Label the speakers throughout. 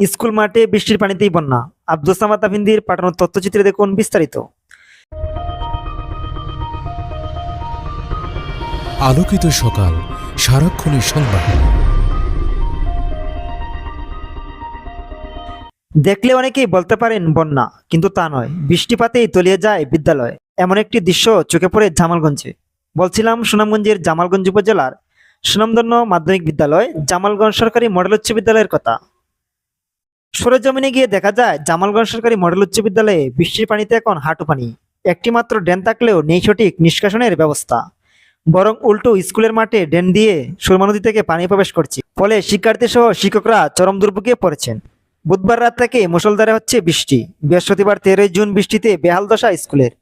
Speaker 1: School মাঠে বৃষ্টির পানিতেই বন্যা। আব্দুল সামাদ আফিন্দির পাঠানো তথ্যচিত্রে দেখুন বিস্তারিত।
Speaker 2: আলোকিত সকাল সারাক্ষণের সংবাদ।
Speaker 1: দেখলে অনেকেই বলতে পারেন বন্যা কিন্তু তা নয়। বৃষ্টিপাতেই তলিয়ে যায় বিদ্যালয়। এমন একটি দৃশ্য চোখে পড়ে জামালগঞ্জে। বলছিলাম সুনামগঞ্জের জামালগঞ্জ উপজেলার সুনামধন্য মাধ্যমিক বিদ্যালয় জামালগঞ্জ সরকারি মডেল উচ্চ বিদ্যালয়ের কথা। সরেজমিনে গিয়ে দেখা যায় জামালগঞ্জ সরকারি মডেল উচ্চ বিদ্যালয়ে বৃষ্টির পানিতে এখন হাঁটু পানি। একটি মাত্র ড্রেন থাকলেও নেই সঠিক নিষ্কাশনের ব্যবস্থা। বরং উল্টো স্কুলের মাঠে ড্যান দিয়ে সুরমা নদী থেকে পানি প্রবেশ করছে। ফলে শিক্ষার্থী সহ শিক্ষকরা চরম দুর্ভোগে পড়েছেন। বুধবার রাত থেকে মুষলধারে হচ্ছে বৃষ্টি। বৃহস্পতিবার তেরোই জুন বৃষ্টিতে বেহাল দশা স্কুলের।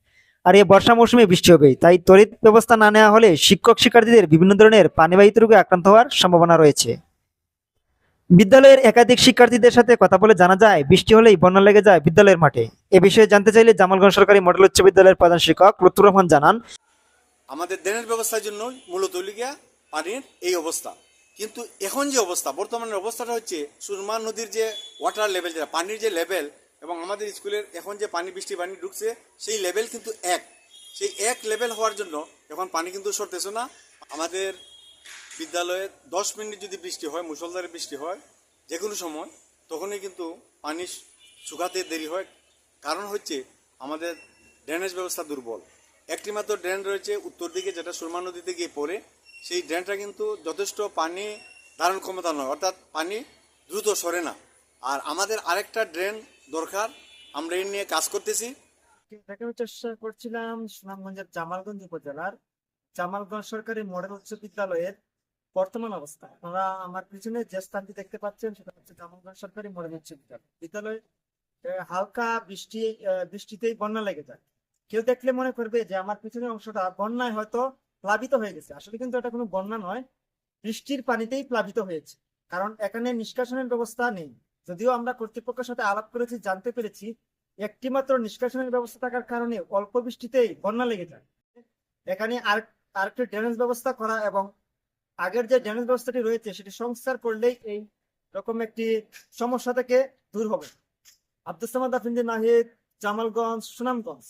Speaker 1: আর এ বর্ষা মৌসুমে বৃষ্টি হবে তাই তড়িৎ ব্যবস্থা না নেওয়া হলে শিক্ষক শিক্ষার্থীদের বিভিন্ন ধরনের পানিবাহিত রোগে আক্রান্ত হওয়ার সম্ভাবনা রয়েছে। বিদ্যালয়ের একাধিক শিক্ষার্থীদের সাথে কথা বলে জানা যায়, বৃষ্টি হলেই বন্যা লেগে যায় বিদ্যালয়ের মাঠে। এ বিষয়ে জানতে চাইলে জামালগঞ্জ সরকারি মডেল উচ্চ বিদ্যালয়ের প্রধান শিক্ষক লুৎফুর রহমান জানান।
Speaker 3: আমাদের ড্রেনের ব্যবস্থার জন্য মূলত লিগিয়া পানির এই অবস্থা। কিন্তু এখন যে অবস্থা, বর্তমানের অবস্থাটা হচ্ছে সুরমা নদীর যে ওয়াটার লেভেল যেটা পানির যে লেভেল এবং আমাদের স্কুলের এখন যে পানি, বৃষ্টি পানি ঢুকছে, সেই লেভেল কিন্তু এক। সেই এক লেভেল হওয়ার জন্য এখন পানি কিন্তু সরতেছে না। আমাদের বিদ্যালয়ে দশ মিনিট যদি বৃষ্টি হয় মুসলধারে বৃষ্টি হয় যে কোনো সময়, তখনই কিন্তু পানি শুকাতে দেরি হয়। কারণ হচ্ছে আমাদের ড্রেনেজ ব্যবস্থা দুর্বল। একটি মাত্র ড্রেন রয়েছে উত্তর দিকে, যেটা সুরমা নদীতে গিয়ে পড়ে। সেই ড্রেনটা কিন্তু যথেষ্ট পানি ধারণ ক্ষমতা নয়, অর্থাৎ পানি দ্রুত সরে না। আর আমাদের আরেকটা ড্রেন দরকার, আমরা এ নিয়ে কাজ করতেছি।
Speaker 1: দেখানোর চেষ্টা করছিলাম সুনামগঞ্জের জামালগঞ্জ উপজেলার। জামালগঞ্জ সরকারি মডেল উচ্চ বিদ্যালয়ের বর্তমান অবস্থা। আপনারা আমার পিছনে যে স্থানটি দেখতে পাচ্ছেন, সেটা হচ্ছে জামালগঞ্জ সরকারি মডেল উচ্চ বিদ্যালয় বিদ্যালয়ে হালকা বৃষ্টি বৃষ্টিতেই বন্যা লেগে যায়। কেউ দেখলে মনে করবে যে আমার পিছনের অংশটা বন্যায় হয়তো প্লাবিত হয়ে গেছে। আসলে কিন্তু এটা কোনো বন্যা নয়, বৃষ্টির পানিতেই প্লাবিত হয়েছে। কারণ এখানে নিষ্কাশনের ব্যবস্থা নেই। যদিও আমরা কর্তৃপক্ষের সাথে আলাপ করেছি, জানতে পেরেছি একটি মাত্র নিষ্কাশনের ব্যবস্থা থাকার কারণে অল্প বৃষ্টিতেই বন্যা লেগে যায়। এখানে আর, আরেকটি ড্রেনেজ ব্যবস্থা করা এবং আগের যে ড্রেনেজ ব্যবস্থাটি রয়েছে, সেটি সংস্কার করলেই এই রকম একটি সমস্যা থেকে দূর হবে। আব্দুল সামাদ আফিন্দি নাহিদ, জামালগঞ্জ, সুনামগঞ্জ।